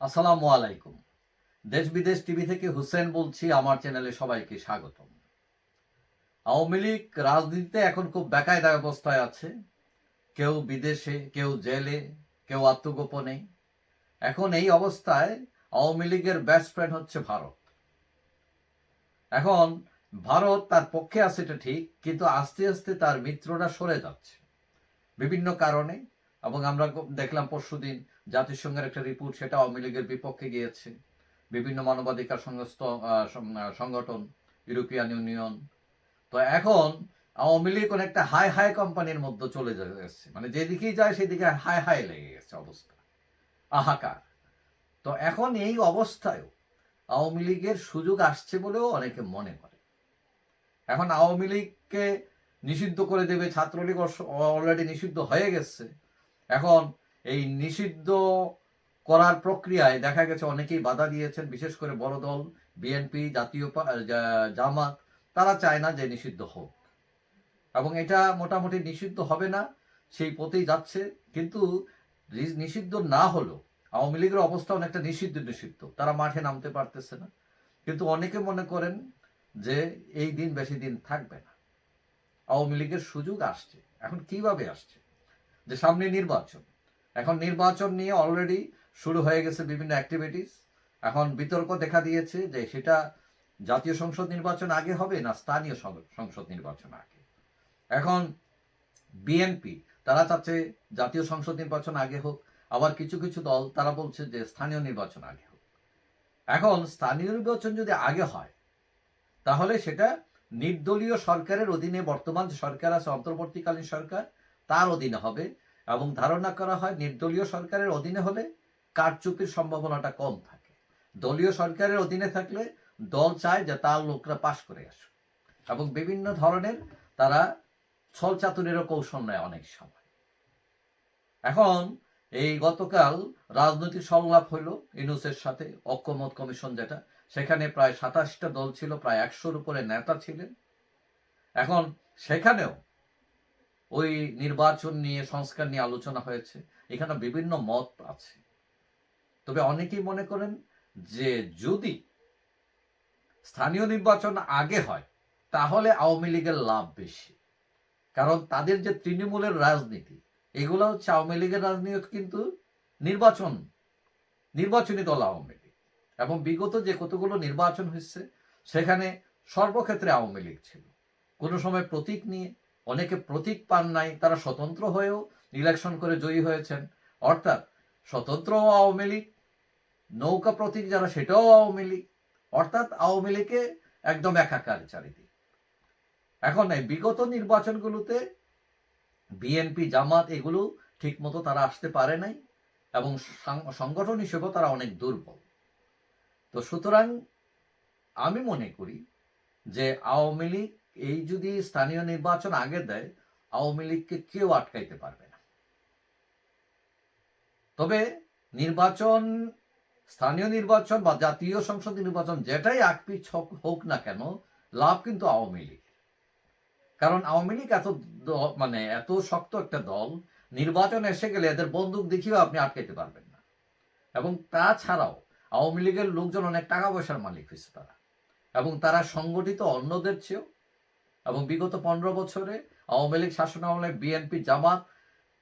আসসালামু আলাইকুম। দেশ বিদেশ টিভি থেকে হুসেন বলছি, আমার চ্যানেলে সবাইকে স্বাগতম। আওয়ামী লীগ রাজনীতিতে এখন খুব বেকায়দা অবস্থায় আছে। কেউ বিদেশে, কেউ জেলে, কেউ আত্মগোপনে। এখন এই অবস্থায় আওয়ামী লীগের বেস্ট ফ্রেন্ড হচ্ছে ভারত। এখন ভারত তার পক্ষে আছে এটা ঠিক, কিন্তু আস্তে আস্তে তার মিত্ররা সরে যাচ্ছে। বিভিন্ন কারণে, এবং আমরা দেখলাম পরশুদিন জাতিসংঘের একটা রিপোর্ট সেটা আওয়ামী লীগের বিপক্ষে গিয়েছে। বিভিন্ন মানবাধিকার সংস্থ সংগঠন, ইউরোপিয়ান ইউনিয়ন। তো এখন আওয়ামী লীগ একটা হাই হাই কোম্পানির মধ্যে চলে যাচ্ছে। মানে যেদিকেই যায়, সেদিকে হাই হাই লেগে গেছে অবস্থা। আহাকার। তো এখন এই অবস্থায়ও আওয়ামী লীগের সুযোগ আসছে বলেও অনেকে মনে করে। এখন আওয়ামী লীগকে নিষিদ্ধ করে দেবে, ছাত্রলীগ অলরেডি নিষিদ্ধ হয়ে গেছে। এখন এই নিষিদ্ধ করার প্রক্রিয়ায় দেখা গেছে অনেকেই বাধা দিয়েছেন, বিশেষ করে বড় দল বিএনপি জাতীয় জামাত, তারা চায় না যে নিষিদ্ধ হোক। এবং এটা মোটামুটি নিষিদ্ধ হবে না, সেই পথেই যাচ্ছে। কিন্তু নিষিদ্ধ না হলেও আওয়ামী লীগের অবস্থা অনেকটা নিষিদ্ধ নিষিদ্ধ। তারা মাঠে নামতে পারতেছে না। কিন্তু অনেকে মনে করেন যে এই দিন বেশি দিন থাকবে না। আওয়ামী লীগের সুযোগ আসছে। এখন কীভাবে আসছে? যে সামনে নির্বাচন। এখন নির্বাচন নিয়ে অলরেডি শুরু হয়ে গেছে বিভিন্ন অ্যাক্টিভিটিস এখন বিতর্ক দেখা দিয়েছে যে সেটা জাতীয় সংসদ নির্বাচন আগে হবে না স্থানীয় সংসদ নির্বাচন আগে? এখন বিএনপি তারা চাচ্ছে জাতীয় সংসদ নির্বাচন আগে হোক, আবার কিছু কিছু দল তারা বলছে যে স্থানীয় নির্বাচন আগে হোক। এখন স্থানীয় নির্বাচন যদি আগে হয়, তাহলে সেটা নির্দলীয় সরকারের অধীনে বর্তমান সরকার আছে, অন্তর্বর্তীকালীন সরকার, তার অধীনে হবে। এবং ধারণা করা হয় নির্দলীয় সরকারের অধীনে হলে কারচুপির সম্ভাবনাটা কম থাকে। দলীয় সরকারের অধীনে থাকলে দল চায় যে তার লোকরা পাশ করে আসুক। এবং বিভিন্ন ধরনের তারা ছল চাতুরেরও কৌশল নেয় অনেক সময়। এখন এই গতকাল রাজনৈতিক সংলাপ হইল ইনুসের সাথে, ঐক্যমত কমিশন যেটা, সেখানে প্রায় সাতাশটা দল ছিল, প্রায় একশোর উপরে নেতা ছিলেন। এখন সেখানেও ওই নির্বাচন নিয়ে, সংস্কার নিয়ে আলোচনা হয়েছে। এখানে বিভিন্ন মত আছে। তবে অনেকেই মনে করেন যে যদি স্থানীয় নির্বাচন আগে হয়, তাহলে আওয়ামী লীগের লাভ বেশি। কারণ তাদের যে তৃণমূলের রাজনীতি, এগুলো হচ্ছে আওয়ামী লীগের রাজনীতি কিন্তু নির্বাচন, নির্বাচনী দল আওয়ামী লীগ। এবং বিগত যে কতগুলো নির্বাচন হয়েছে, সেখানে সর্বক্ষেত্রে আওয়ামী লীগ ছিল। কোনো সময় প্রতীক নিয়ে অনেকে প্রতীক পান নাই, তারা স্বতন্ত্র হয়েও ইলেকশন করে জয়ী হয়েছেন। অর্থাৎ স্বতন্ত্র আওয়ামী লীগ, নৌকা প্রতীক যারা সেটাও আওয়ামী লীগ। অর্থাৎ আওয়ামী লীগে একদম একাকার চারিদিক। এখন এই বিগত নির্বাচনগুলোতে বিএনপি জামাত এগুলো ঠিক মতো তারা আসতে পারে নাই এবং সংগঠন হিসেবেও তারা অনেক দুর্বল। তো সুতরাং আমি মনে করি যে আওয়ামী লীগ এই যদি স্থানীয় নির্বাচন আগে দেয়, আওয়ামী লীগকে কেউ আটকাইতে পারবে না। তবে নির্বাচন, স্থানীয় নির্বাচন বা জাতীয় সংসদ নির্বাচন যেটাই আকপিছ হোক- না কেন, লাভ কিন্তু আওয়ামী লীগ কারণ আওয়ামী লীগ এত মানে এত শক্ত একটা দল, নির্বাচন এসে গেলে এদের বন্দুক দেখিয়েও আপনি আটকাইতে পারবেন না। এবং তাছাড়াও আওয়ামী লীগের লোকজন অনেক টাকা পয়সার মালিক হয়েছে তারা। এবং তারা সংগঠিত অন্যদের চেয়েও এবং বিগত পনেরো বছরে আওয়ামী লীগ শাসন আমলে বিএনপি জামাত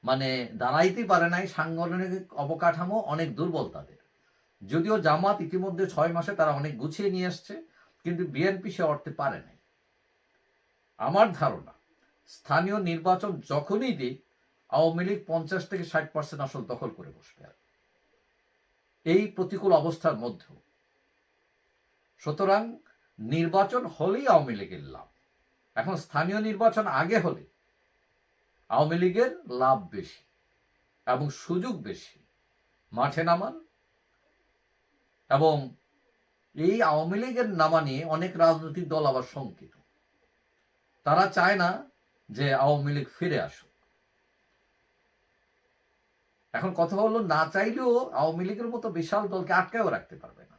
মানে দাঁড়াইতে পারে নাই, সাংগঠনিক অবকাঠামো অনেক দুর্বল তাদের। যদিও জামাত ইতিমধ্যে ছয় মাসে তারা অনেক গুছিয়ে নিয়ে এসছে কিন্তু বিএনপি সে অর্থে পারে নাই। আমার ধারণা, স্থানীয় নির্বাচন যখনই দিক, আওয়ামী লীগ পঞ্চাশ থেকে ষাট পার্সেন্ট আসল দখল করে বসবে আর। এই প্রতিকূল অবস্থার মধ্যেও। সুতরাং নির্বাচন হলেই আওয়ামী লীগের লাভ। এখন স্থানীয় নির্বাচন আগে হলে আওয়ামী লীগের লাভ বেশি এবং সুযোগ বেশি, মাঠে নামান। এবং এই আওয়ামী লীগের নামা নিয়ে অনেক রাজনৈতিক দল আবার শঙ্কিত। তারা চায় না যে আওয়ামী লীগ ফিরে আসুক। এখন কথা হলো, না চাইলেও আওয়ামী লীগের মতো বিশাল দলকে আটকায়ও রাখতে পারবে না।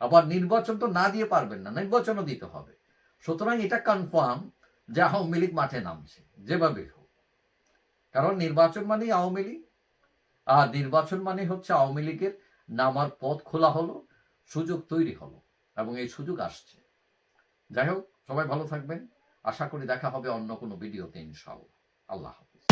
আবার নির্বাচন তো না দিয়ে পারবেন না, নির্বাচনও দিতে হবে। সুতরাং এটা কনফার্ম যে আওয়ামী লীগ মাঠে নামছে, যেভাবে হোক। কারণ নির্বাচন মানেই আওয়ামী লীগ, আর নির্বাচন মানে হচ্ছে আওয়ামী লীগের নামার পথ খোলা হলো, সুযোগ তৈরি হলো, এবং এই সুযোগ আসছে। যাই হোক, সবাই ভালো থাকবেন। আশা করি দেখা হবে অন্য কোনো ভিডিওতে ইনশাআল্লাহ। আল্লাহ হাফিজ।